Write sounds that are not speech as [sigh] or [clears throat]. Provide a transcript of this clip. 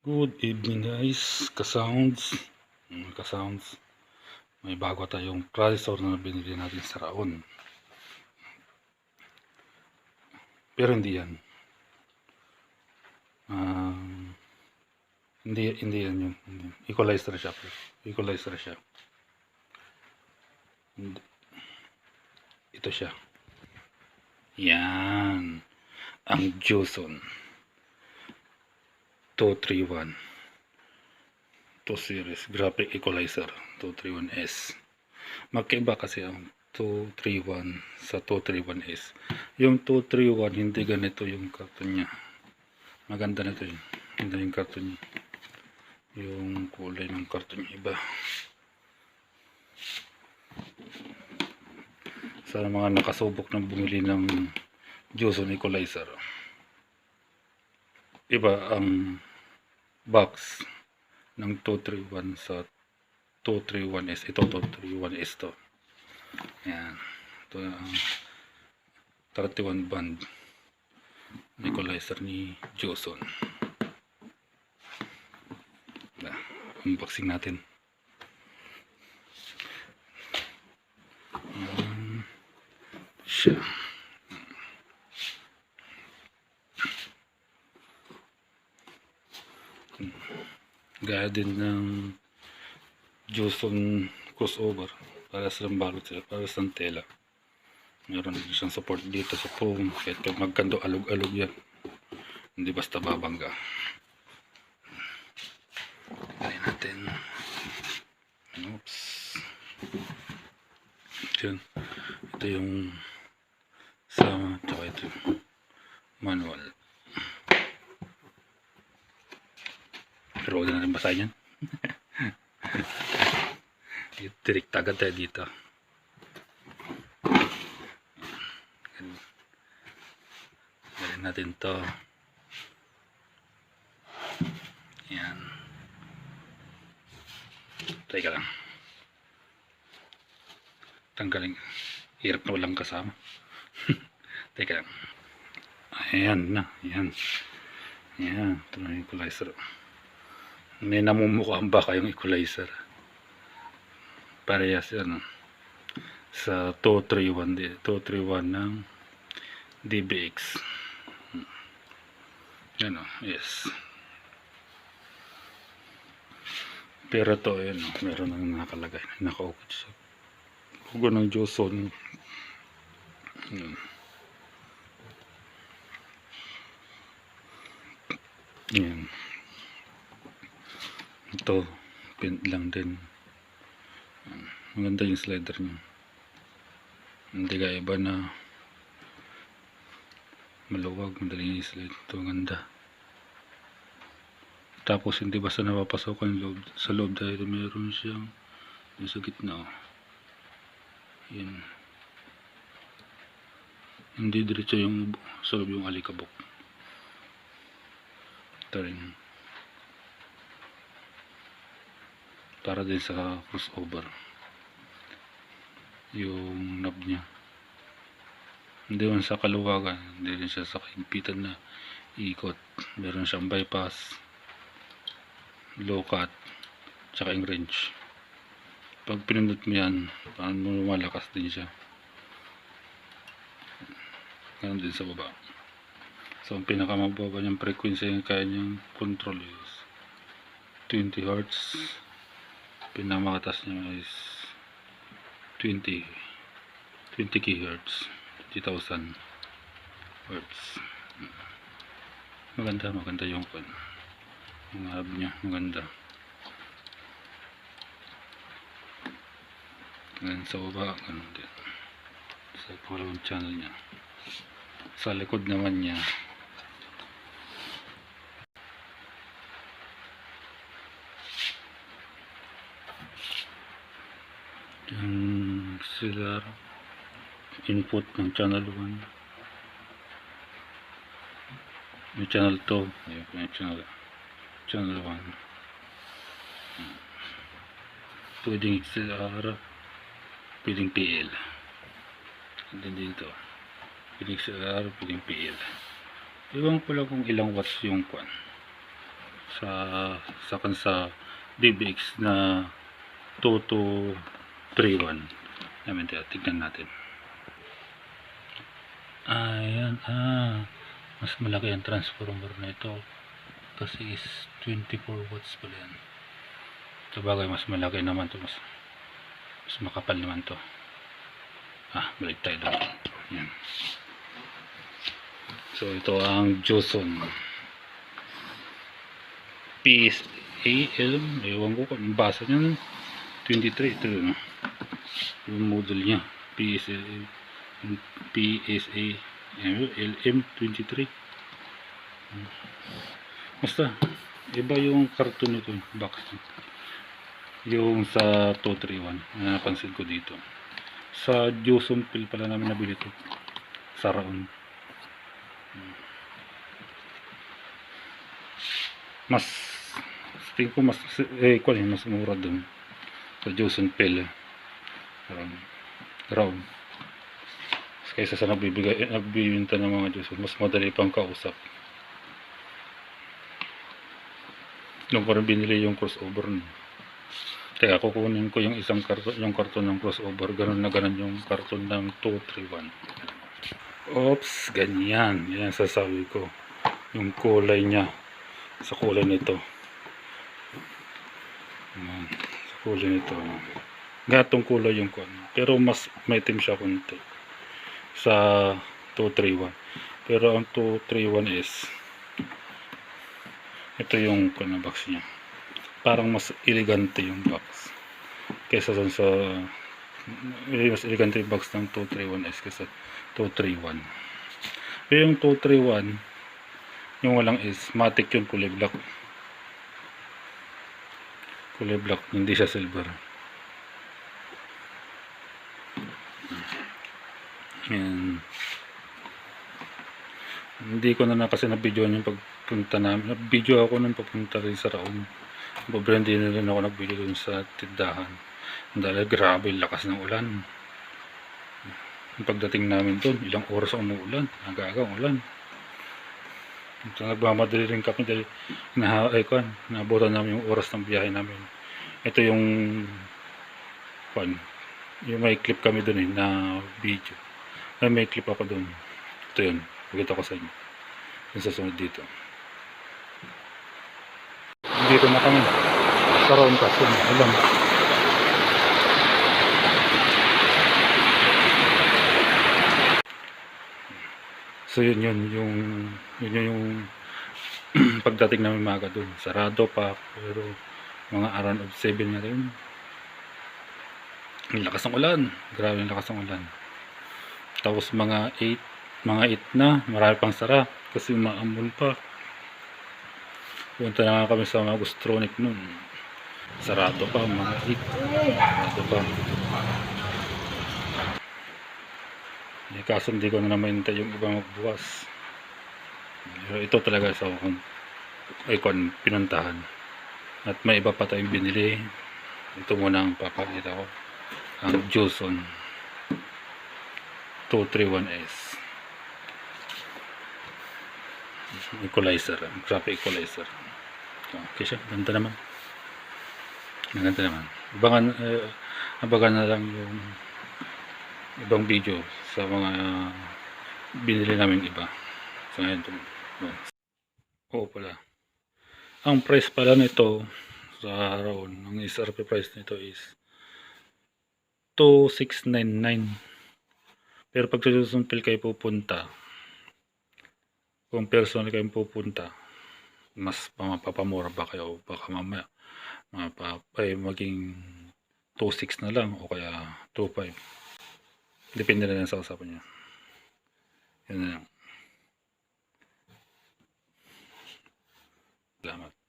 Good evening guys, ka-sounds. Mga ka-sounds. May bago tayong processor na binili natin sa Raon. Pero hindi yan. Um, hindi, hindi yan yun. Hindi. Equalizer siya. Equalizer siya. Hindi. Ito siya. Yan. Ang Joson. 231 2 series. Graphic equalizer 231S magkaiba kasi ang 231 sa 231S yung 231 hindi ganito yung karton niya. Maganda na ito yun. Hindi yung karton niya. Yung kulay ng karton niya iba. Sa mga nakasubok ng bumili ng Joson equalizer iba ang box ng 231 sa 231S. Ito 231S to. Yan. Ito ang 31 band equalizer ni Joson. Na, unboxing natin. Yan. Siya. Gaya din ng Joson crossover para sa balot sila, para sa tela. Meron din siyang support dito sa foam kahit pag magkando alog-alog yan. Hindi basta babangga. Try natin. Oops. Yun. Ito yung sa tsaka ito manual Basahin yan. Direct agad tayo dito. Galing natin to. Yan. Teka lang. Tanggalin. Hirap na walang kasama. [laughs] Teka lang. Ayan na. Ayan. Ayan. Ito na yung equalizer may namumukhaan ba kayong equalizer. Parehas yan. Sa 231 di 231 ng DBX yan o yes. Pero to yan o meron nang nakalagay. Nakaukit sa logo ng Joson yan yan ito pin lang din. Maganda yung slider niya. Hindi kaya iba na maluwag madali yung slide. Ito ganda. Tapos hindi basta napapasokan loob, sa loob dahil meron siyang yung sa gitna oh. yun. Hindi diretso yung sa loob yung alikabok. Ito rin para din sa crossover. Yung knob niya. Hindi man sa kaluwagan hindi rin siya sa kaimpitan na ikot. Meron siyang bypass low cut tsaka yung wrench. Pag pinindot mo yan parang lumalakas din siya. Ganun din sa baba. So ang pinakamababa niyang frequency yung kaya niyang control is 20 Hz pinamakatas niya is 20 20 kHz 20,000 Hz maganda maganda yung pan yung hub niya maganda. Ganun sa baba ganun din. Sa pangalawang channel niya. Sa likod naman niya yung sila input ng channel 1 yung channel 2 ayun yung channel channel 1 pwedeng XLR pwedeng PL and then dito pwedeng XLR pwedeng PL iwan ko lang kung ilang watts yung kwan. Sa sa kan sa DBX na 2231 namin tayo tignan natin. Ayan ah. Mas malaki ang transformer na ito kasi is 24 watts pala yan. Sabagay mas malaki naman to mas mas makapal naman to. Ah balik tayo doon. Yan so ito ang Joson PSAL ewan ko kung basa niya no? 23 ito yun yung model niya. PSA PSA LM23 basta iba yung karton nito box yung sa 231 na napansin ko dito. Sa Joson Pill pala namin nabili ito. Sa Raon. Mas tingin ko mas eh kung ano, mas mura dun. Sa Joson Pill um, Raon kaysa sa nagbibigay nagbibinta ng mga Joson mas madali pang kausap nung rin binili yung crossover nun. Kaya kukunin ko yung isang karton, yung karton ng crossover, ganun na ganun yung karton ng 231. Oops, ganyan. Yan sasabi ko. Yung kulay niya. Sa kulay nito. Yan. Sa kulay nito. Gatong kulay yung kon. Pero mas maitim siya konti. Sa 231. Pero ang 231 is ito yung kuna box niya parang mas elegante yung box kaysa sa eh, mas elegante yung box ng 231S kaysa 231 pero yung 231 yung walang S matic yung kulay black kulay black hindi siya silver yan hindi ko na na kasi na video yung pagpunta namin. Nag-video ako nung papunta rin sa Raon. Pobre hindi na rin ako nag-video dun sa tindahan. Dahil grabe lakas ng ulan. Yung pagdating namin doon, ilang oras ang umuulan. Nagagang ulan. Ito, nagmamadali rin kami dahil na, ay, kwan, naabutan namin yung oras ng biyahe namin. Ito yung kwan, yung may clip kami doon eh, na video. Ay, may clip ako doon. Ito yun. Pakita ko sa inyo. Yung sa sunod dito. Dito na kami. Sa round kasi. Alam. So yun yun. Yung, yun yun yung [clears throat] pagdating namin maga doon. Sarado pa. Pero mga around of 7 na rin. Ang lakas ng ulan. Grabe ang lakas ng ulan. Tapos mga 8 mga 8 na, marami pang sara kasi maambon pa. Punta na nga kami sa mga gastronomic nun. Sarado pa, mga 8. Sarado pa. Eh, kaso hindi ko na naman hintay yung iba magbukas. Pero ito talaga sa akong icon pinuntahan. At may iba pa tayong binili. Ito muna ang papakita ko. Ang Joson 231S equalizer graphic equalizer okay siya ganda naman. Ganda naman. Abangan eh, abangan na lang yung ibang video sa mga binili namin iba. So ngayon ito oo pala. Ang price pala nito sa Raon ang SRP price nito is 2699 pero pag sa susumpil kayo pupunta, kung personal kayo pupunta, mas mapapamura ba kayo? Baka mamaya mapa, ay maging 2.6 na lang o kaya 2.5 depende na lang sa usapan nyo yun na lang. Salamat.